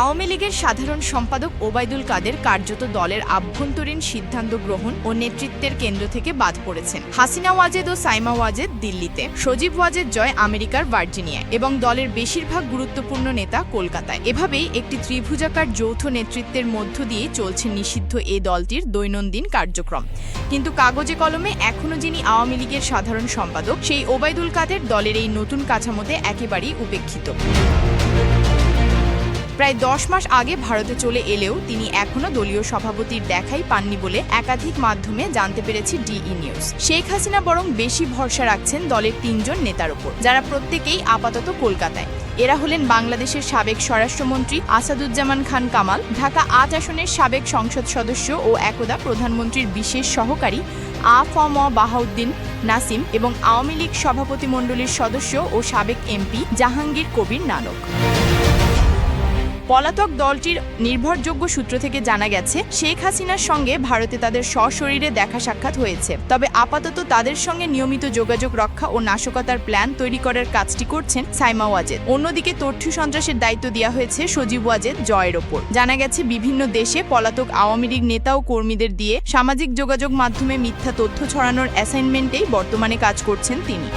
আওয়ামী লীগের সাধারণ সম্পাদক ওবায়দুল কাদের কার্যত দলের আভ্যন্তরীণ সিদ্ধান্ত গ্রহণ ও নেতৃত্বের কেন্দ্র থেকে বাদ পড়েছেন। হাসিনা ওয়াজেদ ও সাইমা ওয়াজেদ দিল্লিতে, সজীব ওয়াজেদ জয় আমেরিকার ভার্জিনিয়ায় এবং দলের বেশিরভাগ গুরুত্বপূর্ণ নেতা কলকাতায়। এভাবেই একটি ত্রিভুজাকার যৌথ নেতৃত্বের মধ্য দিয়ে চলছে নিষিদ্ধ এ দলটির দৈনন্দিন কার্যক্রম। কিন্তু কাগজে কলমে এখনও যিনি আওয়ামী লীগের সাধারণ সম্পাদক, সেই ওবায়দুল কাদের দলের এই নতুন কাঠামোতে একেবারেই উপেক্ষিত। প্রায় দশ মাস আগে ভারতে চলে এলেও তিনি এখনও দলীয় সভাপতির দেখাই পাননি বলে একাধিক মাধ্যমে জানতে পেরেছি ডিই নিউজ। শেখ হাসিনা বরং বেশি ভরসা রাখছেন দলের তিনজন নেতার উপর, যারা প্রত্যেকেই আপাতত কলকাতায়। এরা হলেন বাংলাদেশের সাবেক স্বরাষ্ট্রমন্ত্রী আসাদুজ্জামান খান কামাল, ঢাকা আট আসনের সাবেক সংসদ সদস্য ও একদা প্রধানমন্ত্রীর বিশেষ সহকারী আ ফ ম বাহাউদ্দিন নাসিম এবং আওয়ামী লীগ সভাপতি মণ্ডলীর সদস্য ও সাবেক এমপি জাহাঙ্গীর কবির নানক। পলাতক দলটির নির্ভরযোগ্য সূত্র থেকে জানা গেছে, শেখ হাসিনার সঙ্গে ভারতে তাদের সশরীরে দেখা সাক্ষাৎ হয়েছে। তবে আপাতত তাদের সঙ্গে নিয়মিত যোগাযোগ রক্ষা ও নাশকতার প্ল্যান তৈরি করার কাজটি করছেন সাইমা ওয়াজেদ। অন্যদিকে তথ্য সন্ত্রাসের দায়িত্ব দেওয়া হয়েছে সজীব ওয়াজেদ জয়ের ওপর। জানা গেছে, বিভিন্ন দেশে পলাতক আওয়ামী লীগ নেতা ও কর্মীদের দিয়ে সামাজিক যোগাযোগ মাধ্যমে মিথ্যা তথ্য ছড়ানোর অ্যাসাইনমেন্টেই বর্তমানে কাজ করছেন তিনি।